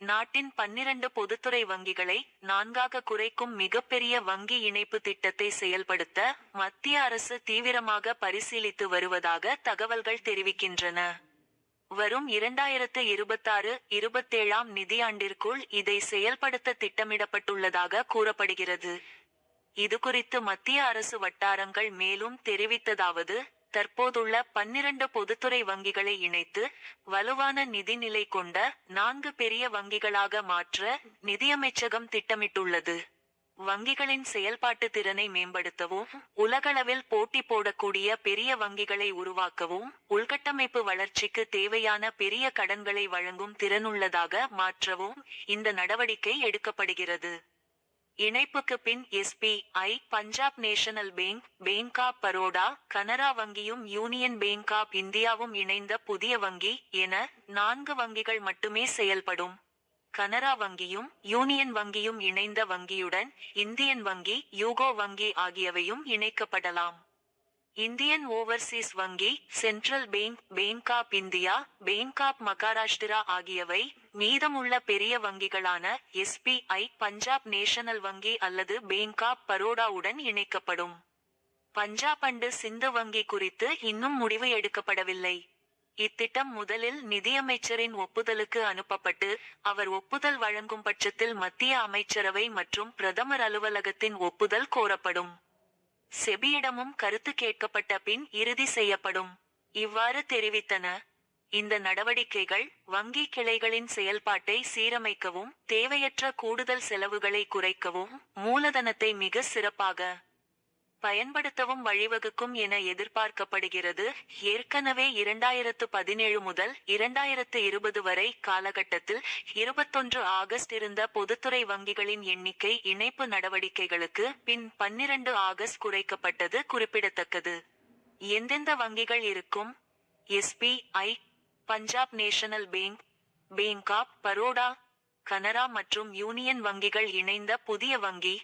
நாட்டின் பன்னிரண்டு பொதுத்துறை வங்கிகளை நான்காக குறைக்கும் மிகப்பெரிய வங்கி இணைப்பு திட்டத்தை செயல்படுத்த மத்திய அரசு தீவிரமாக பரிசீலித்து வருவதாக தகவல்கள் தெரிவிக்கின்றன. வரும் இரண்டாயிரத்து இருபத்தாறு இருபத்தேழாம் நிதியாண்டிற்குள் இதை செயல்படுத்த திட்டமிடப்பட்டுள்ளதாக கூறப்படுகிறது. இதுகுறித்து மத்திய அரசு வட்டாரங்கள் மேலும் தெரிவித்ததாவது தற்போதுள்ள பன்னிரண்டு பொதுத்துறை வங்கிகளை இணைத்து வலுவான நிதிநிலை கொண்ட நான்கு பெரிய வங்கிகளாக மாற்ற நிதியமைச்சகம் திட்டமிட்டுள்ளது. வங்கிகளின் செயல்பாட்டு திறனை மேம்படுத்தவும் உலகளவில் போட்டி போடக்கூடிய பெரிய வங்கிகளை உருவாக்கவும் உள்கட்டமைப்பு வளர்ச்சிக்கு தேவையான பெரிய கடன்களை வழங்கும் திறனுள்ளதாக மாற்றவும் இந்த நடவடிக்கை எடுக்கப்படுகிறது. இணைப்புக்கு பின் SBI Punjab national bank bank of Baroda Canara வங்கியும் யூனியன் பேங்க் ஆப் இந்தியாவும் இணைந்த புதிய வங்கி என நான்கு வங்கிகள் மட்டுமே செயல்படும். கனரா வங்கியும் யூனியன் வங்கியும் இணைந்த வங்கியுடன் இந்தியன் வங்கி யூகோ வங்கி ஆகியவையும் இணைக்கப்படலாம். இந்தியன் ஓவர்சீஸ் வங்கி central bank bank of India bank of Maharashtra ஆகியவை மீதமுள்ள பெரிய வங்கிகளான எஸ்பிஐ பஞ்சாப் நேஷனல் வங்கி அல்லது பேங்க் ஆப் பரோடாவுடன் இணைக்கப்படும். பஞ்சாப் அண்டு சிந்து வங்கி குறித்து இன்னும் முடிவு எடுக்கப்படவில்லை. இத்திட்டம் முதலில் நிதியமைச்சரின் ஒப்புதலுக்கு அனுப்பப்பட்டு அவர் ஒப்புதல் வழங்கும் பட்சத்தில் மத்திய அமைச்சரவை மற்றும் பிரதமர் அலுவலகத்தின் ஒப்புதல் கோரப்படும். செபியிடமும் கருத்து கேட்கப்பட்ட பின் இறுதி செய்யப்படும். இவ்வாறு தெரிவித்தன. இந்த நடவடிக்கைகள் வங்கி கிளைகளின் செயல்பாட்டை சீரமைக்கவும் தேவையற்ற கூடுதல் செலவுகளை குறைக்கவும் மூலதனத்தை மிக சிறப்பாக பயன்படுத்தவும் வழிவகுக்கும் என எதிர்பார்க்கப்படுகிறது. ஏற்கனவே இரண்டாயிரத்து பதினேழு முதல் இரண்டாயிரத்து இருபது வரை காலகட்டத்தில் இருபத்தொன்று ஆகஸ்ட் இருந்த பொதுத்துறை வங்கிகளின் எண்ணிக்கை இணைப்பு நடவடிக்கைகளுக்கு பின் பன்னிரண்டு ஆகஸ்ட் குறைக்கப்பட்டது குறிப்பிடத்தக்கது. எந்தெந்த வங்கிகள் இருக்கும்? SBI Punjab national bank bank of Baroda Canara மற்றும் யூனியன் வங்கிகள் இணைந்த புதிய வங்கி